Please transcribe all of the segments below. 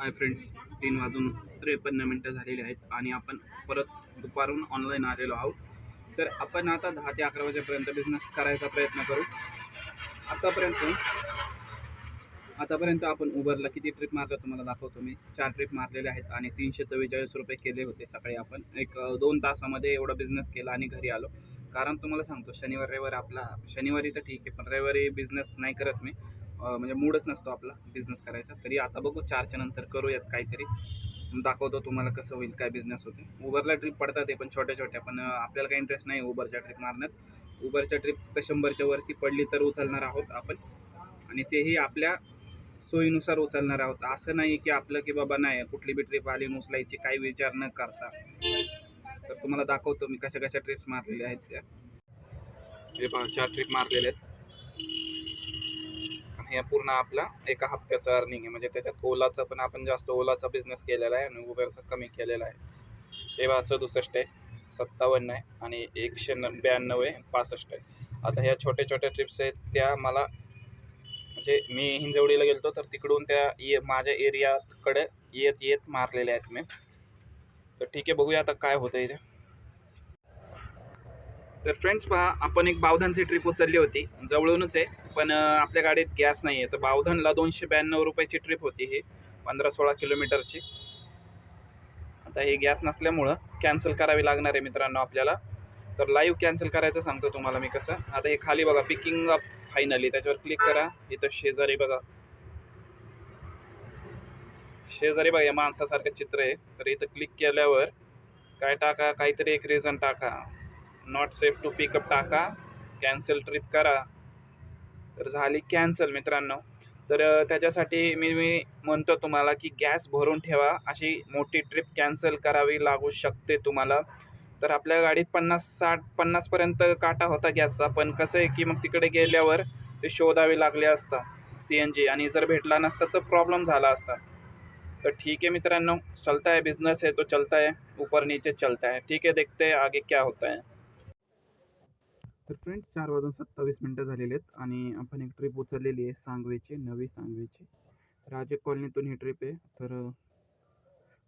Hi friends तीन वाजून त्रेपन्न मिनटं झालेली आहेत आणि आपण परत दुपारून ऑनलाईन आलेलो आहोत. तर आपण आता दहा ते अकरा वाजेपर्यंत बिझनेस करायचा प्रयत्न करू. आतापर्यंत आतापर्यंत आपण उबरला किती ट्रिप मारलं तुम्हाला दाखवतो मी. चार ट्रिप मारलेले आहेत आणि तीनशे चव्वेचाळीस रुपये केले होते सकाळी आपण. एक दोन तासामध्ये एवढा बिझनेस केला आणि घरी आलो. कारण तुम्हाला सांगतो शनिवार रविवार आपला शनिवारी तर ठीक आहे पण रविवारी बिझनेस नाही करत मी. म्हणजे मूडच नसतो आपला बिझनेस करायचा. तरी आता बघू चारच्या नंतर करूयात काहीतरी. दाखवतो तुम्हाला कसं होईल काय बिझनेस होते. उबरला ट्रिप पडतात ते पण छोट्या छोट्या पण आपल्याला काही इंटरेस्ट नाही उबरच्या ट्रिप मारण्यात. उबरच्या ट्रिप तर शंभरच्या वरती पडली तर उचलणार आहोत आपण. आणि तेही आपल्या सोयीनुसार उचलणार आहोत. असं नाही की आपलं की बाबा नाही कुठली बी ट्रिप आली उचलायची काही विचार न करता. तर तुम्हाला दाखवतो मी कशा कशा ट्रिप्स मारलेल्या आहेत त्या. हे पहा चार ट्रिप मारलेल्या आहेत. हे पूर्ण आपला एका हप्त्याचं अर्निंग आहे. म्हणजे त्याच्यात ओलाचा पण आपण जास्त ओलाचा बिझनेस केलेला आहे आणि उबेरचा कमी केलेला आहे. हे बघा सदुसष्ट आहे सत्तावन्न आहे आणि एकशे न ब्याण्णव आहे पासष्ट आहे. आता ह्या छोट्या छोट्या ट्रिप्स आहेत त्या मला म्हणजे मी हिंजवडीला गेलो तर तिकडून त्या ये माझ्या एरियाकडे येत येत मारलेल्या आहेत मी. तर ठीक आहे बघूया आता काय होतं इथे. तर फ्रेंड्स पहा आपण एक बावधनची ट्रिप उचलली होती. जवळूनच आहे पण आपल्या गाडीत गॅस नाही आहे तर बावधनला दोनशे ब्याण्णव रुपयाची ट्रिप होती ही पंधरा सोळा किलोमीटरची. आता ही गॅस नसल्यामुळं कॅन्सल करावी लागणार आहे मित्रांनो आपल्याला. तर लाईव्ह कॅन्सल करायचं सांगतो तुम्हाला मी कसं. आता हे खाली बघा पिकिंग अप फायनली त्याच्यावर क्लिक करा. इथं शेजारी बघा. शेजारी बघा या माणसासारखं चित्र आहे. तर इथं क्लिक केल्यावर काय टाका? काहीतरी एक रिझन टाका. नॉट सेफ टू पिकअप टाका. कॅन्सल ट्रिप करा. तर झाली कॅन्सल मित्रांनो. तर त्याच्यासाठी मी मी म्हणतो तुम्हाला की गॅस भरून ठेवा. अशी मोठी ट्रिप कॅन्सल करावी लागू शकते तुम्हाला. तर आपल्या गाडीत पन्नास साठ पन्नासपर्यंत काटा होता गॅसचा. पण कसं आहे की मग तिकडे गेल्यावर ते शोधावे लागले असता सी एन जी आणि जर भेटला नसता तर प्रॉब्लेम झाला असता. तर ठीक है मित्रांनो. चलता है बिजनेस है तो चलता है ऊपर नीचे चलता है ठीक है देखते हैं आगे क्या होता है. तर फ्रेंड्स चार वाजून सत्तावीस मिनटं झालेली आहेत आणि आपण एक ट्रिप उचललेली आहे सांगवेची नवी सांगवेची. राजे कॉलनीतून ही ट्रिप आहे. तर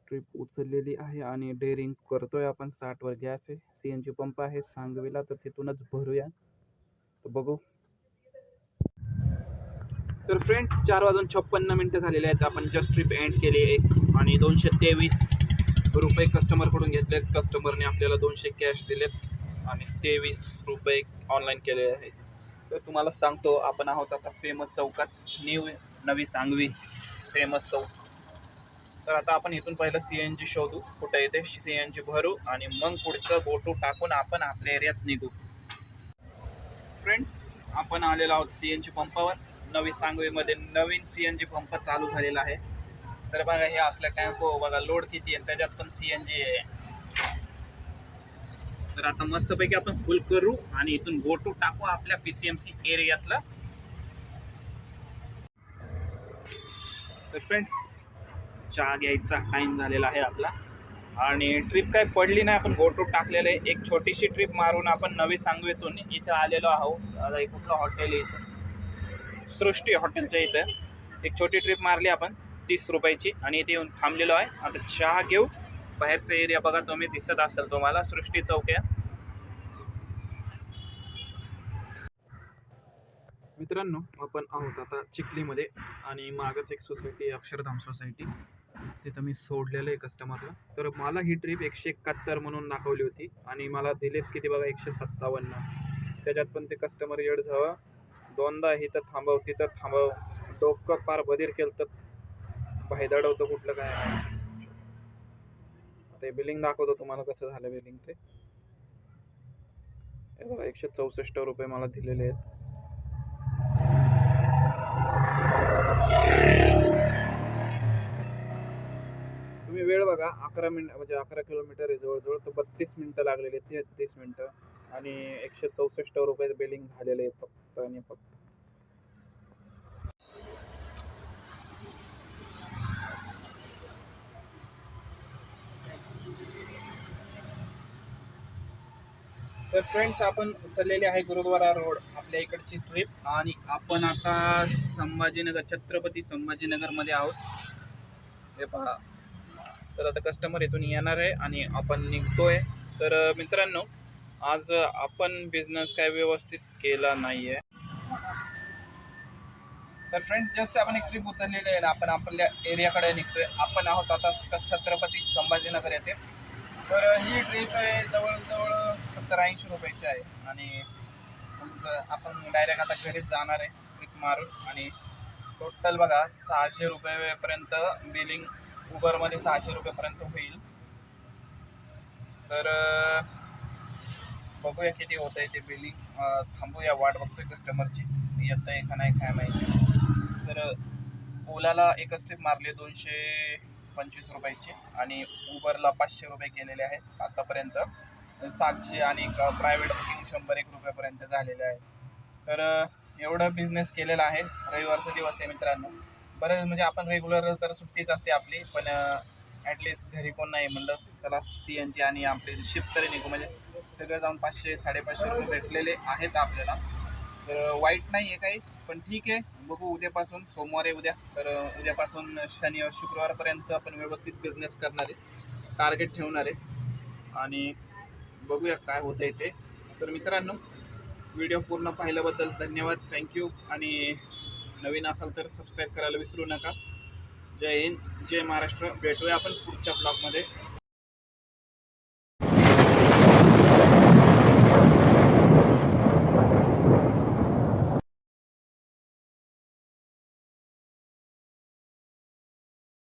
ट्रिप उचललेली आहे आणि डेअरिंग करतोय आपण. साठवर गॅस आहे सी एन जी पंप आहे सांगवीला. तर तिथूनच भरूया. तर बघू. तर फ्रेंड्स चार वाजून छप्पन्न मिनटं झालेले आहेत. आपण जस्ट ट्रिप एंड केली एक आणि दोनशे तेवीस रुपये कस्टमरकडून घेतलेत. कस्टमरने आपल्याला दोनशे कॅश दिलेत. आणि तेवीस रुपये ऑनलाईन केले आहेत तर तुम्हाला सांगतो आपण आहोत आता फेमस चौकात. न्यू नवी सांगवी फेमस चौक. तर आता आपण इथून पहिलं सी एन जी शोधू. कुठं येते सी एन जी भरू आणि मग पुढचं बोटू टाकून आपण आपल्या एरियात निघू. फ्रेंड्स आपण आलेलो आहोत सी एन जी पंपावर. नवी सांगवीमध्ये नवीन सी एन जी पंप चालू झालेला आहे. तर बघा हे असल्या टॅम्पो हो? बघा लोड किती आहे? त्याच्यात पण सी एन जी आहे. तर आता मस्तपैकी आपण फुल करू आणि इथून गोटू टाकू आपल्या पीसीएमसी सी एरियातला तर फ्रेंड्स चहा घ्यायचा टाईम झालेला आहे आपला. आणि ट्रिप काय पडली नाही आपण गोटू टाकलेलं आहे. एक छोटीशी ट्रिप मारून आपण नवी सांगवीतून इथं आलेलो आहोत. आता एक कुठलं हॉटेल आहे इथं? सृष्टी हॉटेलच्या इथं. एक छोटी ट्रिप मारली आपण तीस रुपयाची. आणि इथे येऊन थांबलेलो आहे. आता चहा घेऊ. बाहेरचा एरिया बघा तुम्ही दिसत असेल तुम्हाला. सृष्टी चौक आहे. मित्रांनो आपण आहोत आता चिखलीमध्ये आणि मागच एक सोसायटी अक्षरधाम सोसायटी. तिथं मी सोडलेलं आहे कस्टमरला तर मला ही ट्रिप एकशे एकाहत्तर म्हणून दाखवली होती आणि मला दिलेत किती बघा एकशे सत्तावन्न. त्याच्यात पण ते कस्टमर येड झावा दोनदा इथं थांबव तिथं थांबव. डोकं पार बधीर केलं तर भायदाडवतं कुठलं काय ते बिलिंग दाखवतो तुम्हाला कसं झालं बिलिंग ते. बघा एकशे चौसष्ट रुपये मला दिलेले आहेत. बघा अकरा मिनिट म्हणजे अकरा किलोमीटर आहे जवळजवळ तर बत्तीस मिनिटं लागलेले आहेत तेहतीस मिनिटं. आणि एकशे चौसष्ट रुपये बिलिंग झालेले आहे फक्त आणि फक्त. तर फ्रेंड्स आपण चाललेले आहे गुरुद्वारा रोड आपल्या इकडची ट्रिप आणि आपण आता संभाजीनगर छत्रपती संभाजीनगरमध्ये आहोत. हे पहा. तर आता कस्टमर इथून येणार आहे आणि आपण निघतोय. तर मित्रांनो आज आपण बिझनेस काय व्यवस्थित केला नाही आहे तर फ्रेंड्स जस्ट आपण एक ट्रिप उचललेली आहे ना आपण आपल्या एरियाकडे निघतोय. आपण आहोत आता स- छत्रपती संभाजीनगर येथे. तर ही ट्रिप आहे जवळजवळ सत्तर ऐंशी रुपयाची आहे. आणि आपण डायरेक्ट आता घरीच जाणार आहे ट्रिप मारून. आणि टोटल बघा सहाशे रुपयेपर्यंत बिलिंग उबरमध्ये सहाशे रुपयेपर्यंत होईल. तर बघूया किती होत आहे ते बिलिंग थांबूया वाट बघतोय कस्टमरची येत आहे का नाही काय माहिती. तर ओलाला एकच ट्रिप मारली दोनशे पंचवीस रुपयाची. आणि उबरला पाचशे रुपये केलेले आहेत आतापर्यंत. सातशे आणि प्रायव्हेट बुकिंग शंभर एक रुपयापर्यंत झालेले आहे तर एवढं बिझनेस केलेला आहे. रविवारचा दिवस आहे मित्रांनो. बरं म्हणजे आपण रेग्युलर तर सुट्टीच असते आपली पण ॲटलिस्ट घरी कोण नाही म्हणलं चला सी एनची आणि आपली शिफ्ट तरी निघू. म्हणजे सगळं जाऊन पाचशे साडेपाचशे रुपये भेटलेले आहेत आपल्याला. तर वाईट नाही आहे काही पण ठीक आहे. बघू उद्यापासून सोमवार आहे उद्या. तर उद्यापासून शनि शुक्रवारपर्यंत आपण व्यवस्थित बिझनेस करणार आहे. टार्गेट ठेवणार आहे. आणि बघूया काय होतं आहे ते. तर मित्रांनो व्हिडिओ पूर्ण पाहिल्याबद्दल धन्यवाद. थँक्यू आणि नवीन असाल तर सबस्क्राईब करायला विसरू नका. जय हिंद जय महाराष्ट्र. भेटूया आपण पुढच्या ब्लॉगमध्ये